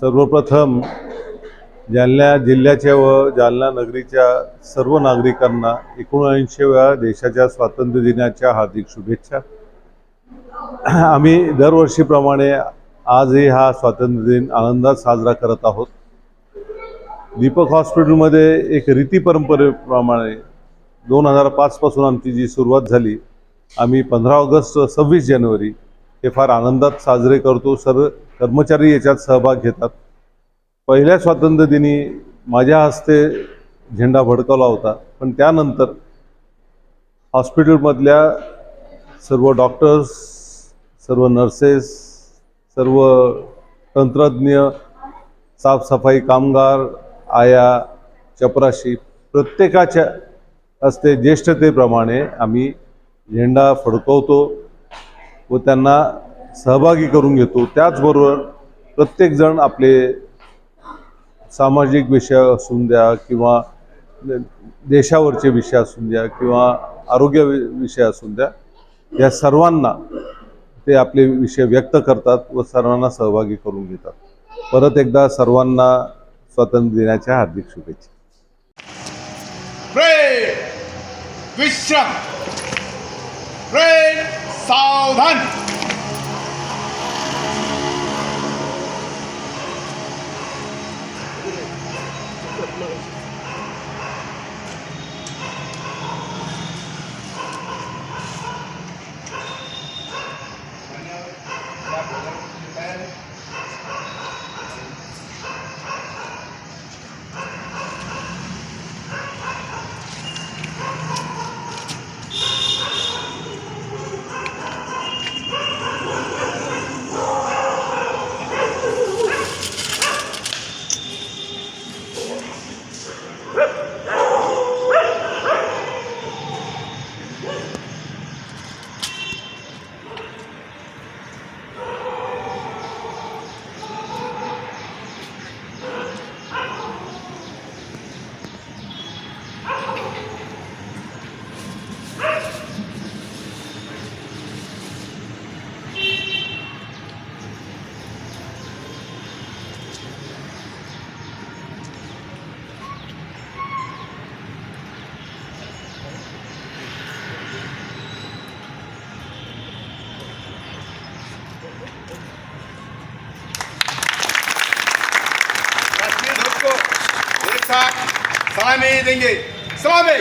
सर्वप्रथम जालना जिल्ह्याच्या व जालना नगरीच्या सर्व नागरिकांना एकोणऐंशीव्या देशाच्या स्वातंत्र्य दिनाच्या हार्दिक शुभेच्छा. आम्ही दरवर्षीप्रमाणे आजही हा स्वातंत्र्य दिन आनंदात साजरा करत आहोत. दीपक हॉस्पिटलमध्ये एक रीती परंपरेप्रमाणे दोन हजार पाचपासून आमची जी सुरुवात झाली आम्ही पंधरा ऑगस्ट सव्वीस जानेवारी हे फार आनंदात साजरे करतो. सर्व कर्मचारी याच्यात सहभाग घेतात. पहिल्या स्वातंत्र्यदिनी माझ्या हस्ते झेंडा भडकवला होता. पण त्यानंतर हॉस्पिटलमधल्या सर्व डॉक्टर्स सर्व नर्सेस सर्व तंत्रज्ञ साफसफाई कामगार आया चपराशी प्रत्येकाच्या हस्ते ज्येष्ठतेप्रमाणे आम्ही झेंडा फडकवतो. व त्यांना सहभागी करून घेतो. त्याचबरोबर प्रत्येकजण आपले सामाजिक विषय असून द्या किंवा देशावरचे विषय असून द्या किंवा आरोग्य वि- विषय असून द्या या सर्वांना ते आपले विषय व्यक्त करतात व सर्वांना सहभागी करून घेतात. परत एकदा सर्वांना स्वातंत्र्य दिनाच्या हार्दिक शुभेच्छा. विश्राम 烧炭 साथ सलामी देंगे सलामी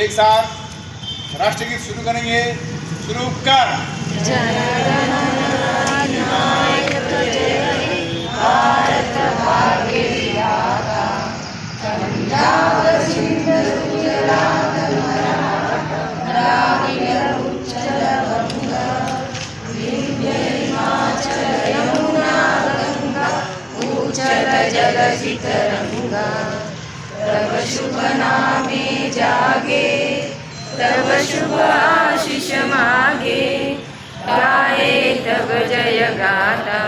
एक साथ राष्ट्र गीत शुरू करेंगे शुरू कर तव शुभ नामे जागे तव शुभ आशिष मागे गाये तव जय गाता।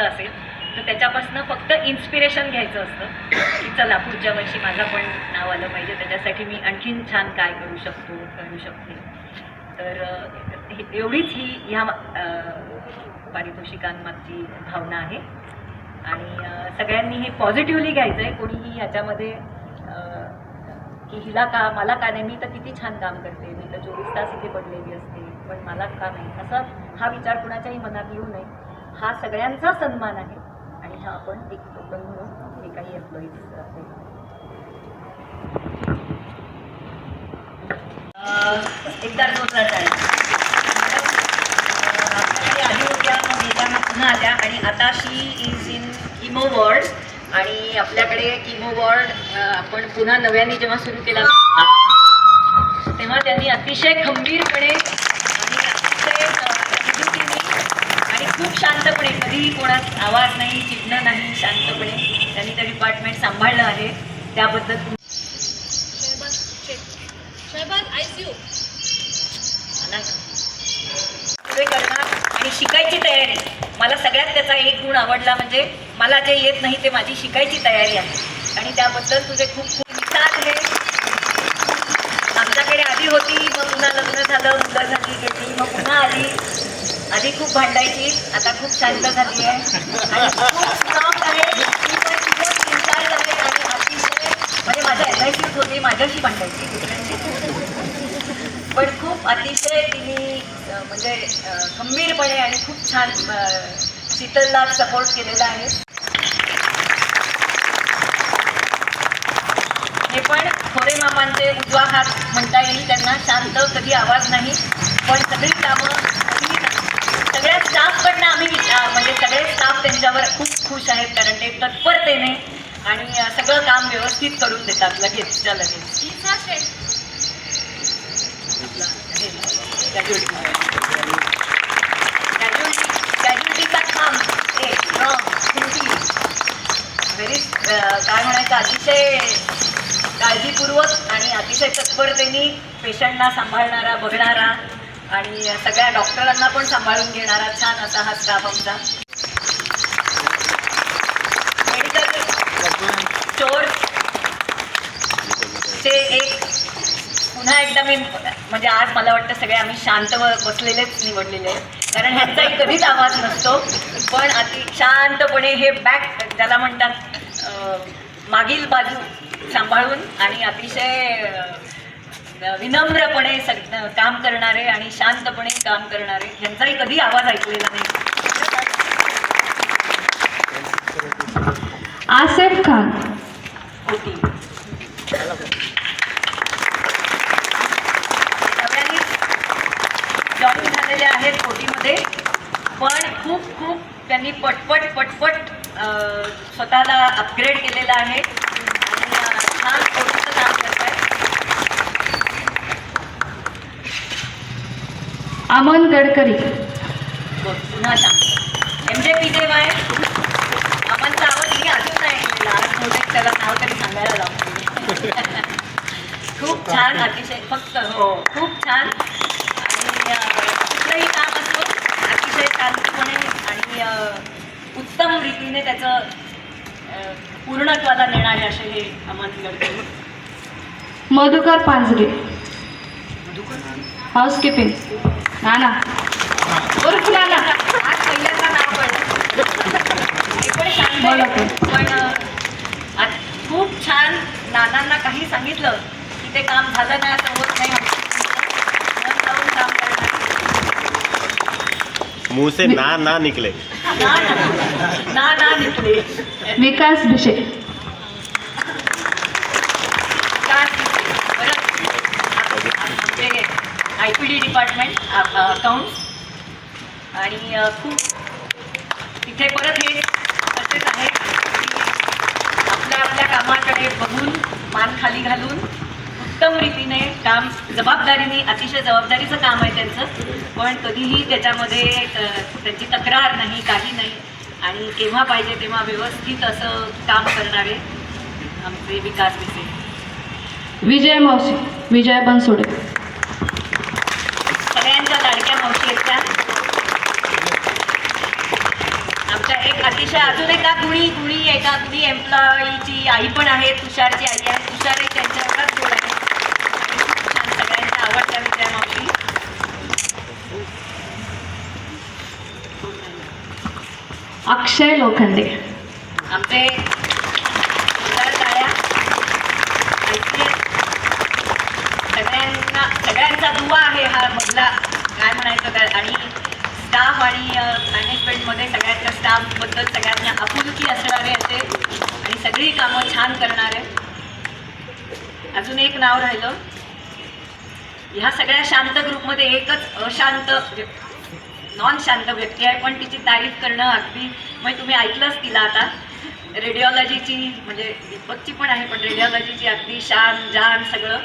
असं असेल तर त्याच्यापासून फक्त इन्स्पिरेशन घ्यायचं असतं. की चला पुढच्या वर्षी माझं पण नाव आलं पाहिजे त्याच्यासाठी मी आणखीन छान काय करू शकतो करू शकते. तर हे- एवढीच ही ह्या पारितोषिकांमागची भावना आहे. आणि सगळ्यांनी हे पॉझिटिव्हली घ्यायचं आहे कोणीही ह्याच्यामध्ये की हिला का मला का नाही मी तर किती छान काम करते. मी तर चोवीस तास इथे पडलेली असते पण मला का नाही? असा हा विचार कुणाच्याही मनात येऊ नये. हा सगळ्यांचा सन्मान आहे. आणि हा आपण एक टोकन म्हणून हे काही एम्प्लॉईज अं, एकदा जोरदार आपल्याकडे आधी होत्या मग पुन्हा आल्या आणि आता she is in chemo ward आणि आपल्याकडे किमो वॉर्ड आपण पुन्हा नव्याने जेव्हा सुरू केला तेव्हा त्यांनी अतिशय खंबीरपणे आणि अतिशय अ, समजुतीने आणि खूप शांतपणे कधीही कोणात आवाज नाही चिडणं नाही शांतपणे त्यांनी ते डिपार्टमेंट सांभाळलं आहे. त्याबद्दल? पुढे करणार आणि शिकायची तयारी. मला सगळ्यात त्याचा एक गुण आवडला म्हणजे मला जे येत नाही ते माझी शिकायची तयारी आहे. आणि त्याबद्दल तुझे खूप खूप मिसाल आहे. आमच्याकडे आधी होती मग पुन्हा लग्न झालं मुलं झाली गेली मग पुन्हा आली. आधी खूप भांडायची आता खूप शांत झाली आहे. आणि खूप स्ट्रॉंग आहे. ती पण आहे आणि अतिशय म्हणजे माझ्या एल होती माझ्याशी भांडायची. पण खूप अतिशय तिने म्हणजे गंभीरपणे खंबीरपणे आणि खूप छान शीतलला सपोर्ट केलेला आहे. हे पण खोरे मामांचे उजवा हात म्हणता येईल त्यांना. शांत कधी आवाज नाही. पण सगळी कामं आम्ही म्हणजे सगळे स्टाफ त्यांच्यावर खूप खुश आहेत कारण ते तत्परतेने आणि सगळं काम व्यवस्थित करून देतात लगेचच्या लगेच कॅज्युलिटीचा काम एक व्हेरी काय म्हणायचं अतिशय काळजीपूर्वक आणि अतिशय तत्परतेने पेशंटना सांभाळणारा बघणारा आणि सगळ्या डॉक्टरांना पण सांभाळून घेणारा छान असा हा स्टाफ आमचा. मेडिकल स्टोअर चे एक पुन्हा एकदा मी म्हणजे आज मला वाटतं सगळे आम्ही शांत व बसलेलेच निवडलेले आहेत. कारण ह्यांचाही कधीच आवाज नसतो. पण अति शांतपणे हे बॅक ज्याला म्हणतात मागील बाजू सांभाळून आणि अतिशय विनम्रपणे सग काम करणारे आणि शांतपणे काम करणारे ह्यांचाही कधी आवाज ऐकलेला नाही. आसिफ खान. होती नव्याने जॉईन झालेले आहेत कोटीमध्ये पण खूप खूप त्यांनी पटपट पटपट स्वतःला अपग्रेड केलेलं आहे. आणि छान कोटीचं काम करत आहेत अमन गडकरी. पुन्हा सांग. एम जे पी जे वाय आम्हाला आवाज मी अजून नाही ऐकलेला. आज बहुतेक त्याला नाव तरी सांगायला लावतो खूप छान अतिशय फक्त हो. खूप छान. आणि कुठलंही काम असो अतिशय शांतपणे आणि उत्तम रीतीने त्याचं पूर्णत्वाला नेणारे असे हे अमन गडकरी. मधुकर पांजरे हाऊसकीपिंग नाना उर्फ नाना आज पहिल्यांदा नाव कळलं हे पण खूप छान नानांना काही सांगितलं की ते काम झालं नाही असं होत नाही. मुंह से ना ना निकले. ना ना ना निघले विकास भिशे का बरं आमचे I P D department accounts आणि खूप तिथे परत हे असेच आहेत आपल्या आपल्या कामाकडे बघून मान खाली घालून उत्तम रीतीने काम जबाबदारीने अतिशय जबाबदारीचं काम आहे त्यांचं. पण कधीही त्याच्यामध्ये त्यांची तक्रार नाही काही नाही. आणि केव्हा पाहिजे तेव्हा व्यवस्थित असं काम करणारे आमचे विकास विजय मावशी विजय बनसोडे. सगळ्यांच्या मावशी आहेत त्या आमच्या एक अतिशय अजून एका गुणी गुणी एका गुणी एम्प्लॉईची आई पण आहे तुषारची आई आहे. तुषार एक त्यांच्यावरच गोड आहे. छान सगळ्यांच्या आवडत्या विद्या मावशी. अक्षय लोखंडे. आमचे जोरदार टाळ्या ऐकले. सगळ्यांना सगळ्यांचा दुवा आहे हा मधला काय म्हणायचं काय आणि स्टाफ आणि मॅनेजमेंटमध्ये सगळ्यांच्या स्टाफबद्दल सगळ्यांना आपुलकी असणारे असे आणि सगळी कामं छान करणारे. अजून एक नाव राहिलं. ह्या सगळ्या शांत ग्रुपमध्ये एकच अशांत नॉन शांत व्यक्ती आहे पण तिची तारीफ करणं अगदी म्हणजे तुम्ही ऐकलंच तिला आता. रेडिओलॉजीची म्हणजे दीपकची पण आहे पण रेडिओलॉजीची अगदी शान जान सगळं.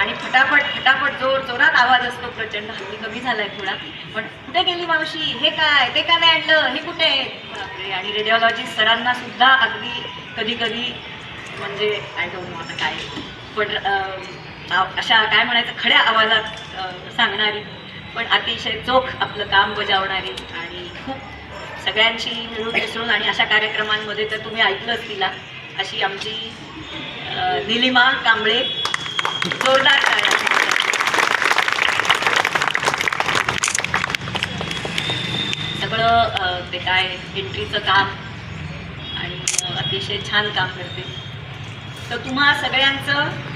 आणि फटाफट फटाफट जोर जोरात आवाज असतो प्रचंड हल्ली कमी झालाय थोडा. पण कुठे गेली मावशी? हे काय? ते का नाही आणलं? हे कुठे? आहे? आणि रेडिओलॉजी सरांना सुद्धा अगदी कधी कधी म्हणजे आय डोंट नो आता काय. पण अशा काय म्हणायचं खड्या आवाजात सांगणारी पण अतिशय चोख आपलं काम बजावणारी आणि खूप सगळ्यांशी मिळून मिसळून आणि अशा कार्यक्रमांमध्ये तर तुम्ही ऐकलंच तिला. अशी आमची निलिमा कांबळे जोरदार सगळं ते काय एंट्रीचं काम आणि अतिशय छान काम करते. तर तुम्हा सगळ्यांचं